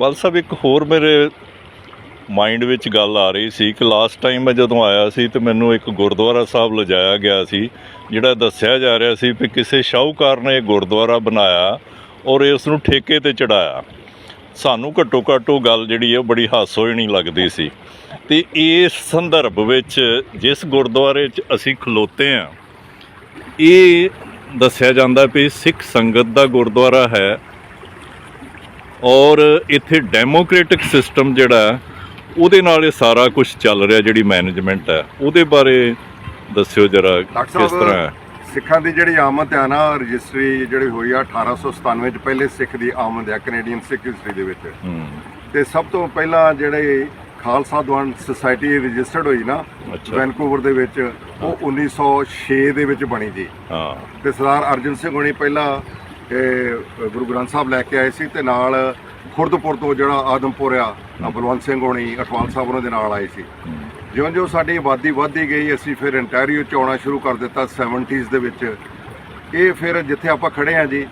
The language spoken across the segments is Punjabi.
ਬਲ ਸਾਹਿਬ, ਇੱਕ ਹੋਰ ਮੇਰੇ ਮਾਈਂਡ ਵਿੱਚ ਗੱਲ ਆ ਰਹੀ ਸੀ ਕਿ ਲਾਸਟ ਟਾਈਮ ਮੈਂ ਜਦੋਂ ਆਇਆ ਸੀ ਤੇ ਮੈਨੂੰ ਇੱਕ ਗੁਰਦੁਆਰਾ ਸਾਹਿਬ ਲਿਜਾਇਆ ਗਿਆ ਸੀ, ਜਿਹੜਾ ਦੱਸਿਆ ਜਾ ਰਿਹਾ ਸੀ ਕਿ ਕਿਸੇ ਸ਼ਾਹੂਕਾਰ ਨੇ ਇਹ ਗੁਰਦੁਆਰਾ ਬਣਾਇਆ ਔਰ ਇਸ ਨੂੰ ਠੇਕੇ ਤੇ ਚੜਾਇਆ ਸਾਨੂੰ ਘੱਟੋ ਘੱਟ ਉਹ ਗੱਲ ਜਿਹੜੀ ਹੈ ਉਹ ਬੜੀ ਹਾਸੋਹੀਣੀ ਲੱਗਦੀ ਸੀ। ਤੇ ਇਸ ਸੰਦਰਭ ਵਿੱਚ ਜਿਸ ਗੁਰਦੁਆਰੇ 'ਚ ਅਸੀਂ ਖਲੋਤੇ ਆ, ਇਹ ਦੱਸਿਆ ਜਾਂਦਾ ਵੀ ਸਿੱਖ ਸੰਗਤ ਦਾ ਗੁਰਦੁਆਰਾ ਹੈ ਔਰ ਇੱਥੇ ਡੈਮੋਕ੍ਰੈਟਿਕ ਸਿਸਟਮ ਜਿਹੜਾ ਉਹਦੇ ਨਾਲ ਇਹ ਸਾਰਾ ਕੁਝ ਚੱਲ ਰਿਹਾ ਜਿਹੜੀ ਮੈਨੇਜਮੈਂਟ ਹੈ ਉਹਦੇ ਬਾਰੇ ਦੱਸਿਓ ਜਰਾ ਕਿਸ ਤਰ੍ਹਾਂ ਹੈ? ਸਿੱਖਾਂ ਦੀ ਜਿਹੜੀ ਆਮਦ ਹੈ ਨਾ ਰਜਿਸਟਰੀ ਜਿਹੜੀ ਹੋਈ ਆ 1897 ਚ ਪਹਿਲੇ ਸਿੱਖ ਦੀ ਆਮਦ ਹੈ ਕੈਨੇਡੀਅਨ ਸਿੱਖ ਹਿਸਟਰੀ ਦੇ ਵਿੱਚ। ਤੇ ਸਭ ਤੋਂ ਪਹਿਲਾਂ ਜਿਹੜੇ ਖਾਲਸਾ ਦਵਾਨ ਸੁਸਾਇਟੀ ਰਜਿਸਟਰਡ ਹੋਈ ਨਾ। ਵੈਨਕੂਵਰ ਦੇ ਵਿੱਚ ਉਹ 1906 ਦੇ ਵਿੱਚ ਬਣੀ ਜੀ ਹਾਂ। ਤੇ ਸਰਦਾਰ ਅਰਜਨ ਸਿੰਘ ਹੋਣੀ ਪਹਿਲਾਂ ਇਹ ਗੁਰੂ ਗ੍ਰੰਥ ਸਾਹਿਬ ਲੈ ਕੇ ਆਏ ਸੀ ਤੇ ਨਾਲ ਖੁਰਦਪੁਰ ਤੋਂ ਜਿਹੜਾ ਆਦਮਪੁਰ ਆ ਬਲਵੰਤ ਸਿੰਘ ਹੋਣੀ ਅਟਵਾਲ ਸਾਹਿਬ ਉਹਨਾਂ ਦੇ ਨਾਲ ਆਏ ਸੀ। ਜਿਉਂ ਜਿਉਂ ਸਾਡੀ ਆਬਾਦੀ ਵੱਧਦੀ ਗਈ ਅਸੀਂ ਫਿਰ ਇੰਟੈਰੀਓ ਚ ਆਉਣਾ ਸ਼ੁਰੂ ਕਰ ਦਿੱਤਾ 70s ਦੇ ਵਿੱਚ। ਇਹ ਫਿਰ ਜਿੱਥੇ ਆਪਾਂ ਖੜੇ ਆ ਜੀ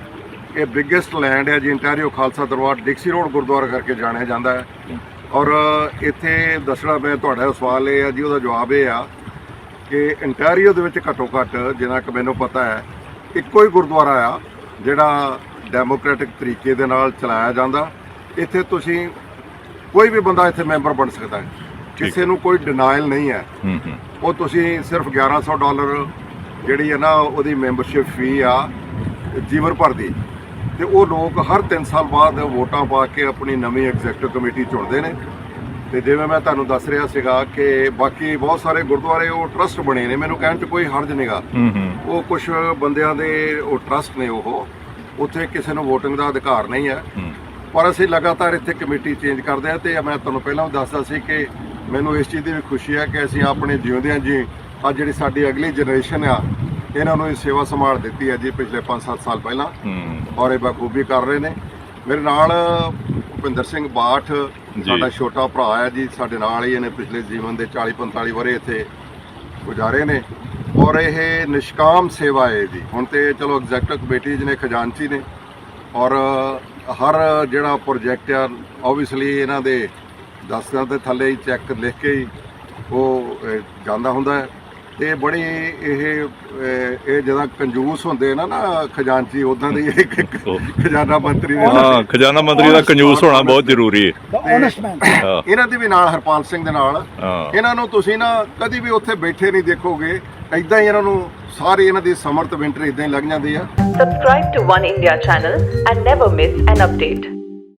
ਇਹ ਬਿਗੇਸਟ ਲੈਂਡ ਹੈ ਜੀ Ontario Khalsa Darbar Dixie road gurdwara ਕਰਕੇ ਜਾਣਿਆ ਜਾਂਦਾ ਹੈ। ਔਰ ਇੱਥੇ ਦੱਸਣਾ ਮੈਂ ਤੁਹਾਡਾ ਸਵਾਲ ਇਹ ਆ ਜੀ ਉਹਦਾ ਜਵਾਬ ਇਹ ਆ ਕਿ ਇੰਟੈਰੀਓ ਦੇ ਵਿੱਚ ਘੱਟੋ ਘੱਟ ਜਿੰਨਾ ਕਿ ਮੈਨੂੰ ਪਤਾ ਹੈ ਇੱਕੋ ਹੀ ਗੁਰਦੁਆਰਾ ਆ। ਜਿਹੜਾ ਡੈਮੋਕ੍ਰੈਟਿਕ ਤਰੀਕੇ ਦੇ ਨਾਲ ਚਲਾਇਆ ਜਾਂਦਾ ਇੱਥੇ ਤੁਸੀਂ ਕੋਈ ਵੀ ਬੰਦਾ ਇੱਥੇ ਮੈਂਬਰ ਬਣ ਸਕਦਾ ਹੈ। ਕਿਸੇ ਨੂੰ ਕੋਈ ਡਿਨਾਇਲ ਨਹੀਂ ਹੈ। ਉਹ ਤੁਸੀਂ ਸਿਰਫ 1100 ਡਾਲਰ ਜਿਹੜੀ ਹੈ ਨਾ ਉਹਦੀ ਮੈਂਬਰਸ਼ਿਪ ਫੀ ਆ ਜੀਵਨ ਭਰ ਦੀ। ਤੇ ਉਹ ਲੋਕ ਹਰ 3 ਸਾਲ ਬਾਅਦ ਵੋਟਾਂ ਪਾ ਕੇ ਆਪਣੀ ਨਵੀਂ ਐਗਜ਼ੈਕਟਿਵ ਕਮੇਟੀ ਚੁਣਦੇ ਨੇ। ਤੇ ਜਿਵੇਂ ਮੈਂ ਤੁਹਾਨੂੰ ਦੱਸ ਰਿਹਾ ਸੀਗਾ ਕਿ ਬਾਕੀ ਬਹੁਤ ਸਾਰੇ ਗੁਰਦੁਆਰੇ ਉਹ ਟਰਸਟ ਬਣੇ ਨੇ ਮੈਨੂੰ ਕਹਿਣ 'ਚ ਕੋਈ ਹਰਜ ਨਹੀਂਗਾ ਉਹ ਕੁਝ ਬੰਦਿਆਂ ਦੇ ਉਹ ਟਰਸਟ ਨੇ ਉਹ। ਉੱਥੇ ਕਿਸੇ ਨੂੰ VOTING ਦਾ ਅਧਿਕਾਰ ਨਹੀਂ ਹੈ। ਪਰ ਅਸੀਂ ਲਗਾਤਾਰ ਇੱਥੇ ਕਮੇਟੀ ਚੇਂਜ ਕਰਦੇ ਆ ਤੇ ਮੈਂ ਤੁਹਾਨੂੰ ਪਹਿਲਾਂ ਵੀ ਦੱਸਦਾ ਸੀ ਕਿ ਮੈਨੂੰ ਇਸ ਚੀਜ਼ ਦੀ ਵੀ ਖੁਸ਼ੀ ਹੈ ਕਿ ਅਸੀਂ ਆਪਣੇ ਜਿਉਂਦਿਆਂ ਜੀ ਆ ਜਿਹੜੀ ਸਾਡੀ ਅਗਲੀ ਜਨਰੇਸ਼ਨ ਆ ਇਹਨਾਂ ਨੂੰ ਇਹ ਸੇਵਾ ਸੰਭਾਲ ਦਿੱਤੀ ਹੈ ਜੀ ਪਿਛਲੇ 5-7 ਸਾਲ ਪਹਿਲਾਂ। ਔਰ ਇਹ ਬਖੂਬੀ ਕਰ ਰਹੇ ਨੇ। ਮੇਰੇ ਨਾਲ ਭੁਪਿੰਦਰ ਸਿੰਘ ਬਾਠ ਸਾਡਾ ਛੋਟਾ ਭਰਾ ਹੈ ਜੀ ਸਾਡੇ ਨਾਲ ਹੀ ਇਹਨੇ ਪਿਛਲੇ ਜੀਵਨ ਦੇ 40-45 ਵਰੇ ਇੱਥੇ ਗੁਜ਼ਾਰੇ ਨੇ ਔਰ ਇਹ ਨਿਸ਼ਕਾਮ ਸੇਵਾ ਹੈ ਜੀ। ਹੁਣ ਤੇ ਚਲੋ ਐਗਜ਼ੈਕਟਿਵ ਕਮੇਟੀ ਜਿਹਨੇ ਖਜ਼ਾਨਚੀ ਨੇ ਔਰ ਹਰ ਜਿਹੜਾ ਪ੍ਰੋਜੈਕਟ ਆ ਆਬਵੀਅਸਲੀ ਇਹਨਾਂ ਦੇ ਦਸਤਾਂ ਦੇ ਥੱਲੇ ਹੀ ਚੈੱਕ ਲਿਖ ਕੇ ਹੀ ਉਹ ਜਾਂਦਾ ਹੁੰਦਾ ਹੈ। ਤੇ ਬੜੀ ਇਹ ਇਹ ਜਦੋਂ ਕੰਜੂਸ ਹੁੰਦੇ ਨਾ ਨਾ ਖਜ਼ਾਨਚੀ ਉਦਾਂ ਦੀ ਇੱਕ ਇੱਕ ਖਜ਼ਾਨਾ ਮੰਤਰੀ ਦੇ ਹਾਂ ਖਜ਼ਾਨਾ ਮੰਤਰੀ ਦਾ ਕੰਜੂਸ ਹੋਣਾ ਬਹੁਤ ਜ਼ਰੂਰੀ ਹੈ। ਇਹਨਾਂ ਦੇ ਵੀ ਨਾਲ ਹਰਪਾਲ ਸਿੰਘ ਦੇ ਨਾਲ। ਹਾਂ। ਇਹਨਾਂ ਨੂੰ ਤੁਸੀਂ ਨਾ ਕਦੀ ਵੀ ਉੱਥੇ ਬੈਠੇ ਨਹੀਂ ਦੇਖੋਗੇ। ਐਦਾਂ ਹੀ ਇਹਨਾਂ ਨੂੰ ਸਾਰੇ ਇਹਨਾਂ ਦੀ ਸਮਰਥ ਵਿੰਟਰ ਇਦਾਂ ਹੀ ਲੱਗ ਜਾਂਦੀ ਆ। Subscribe to One India channel and never miss an update.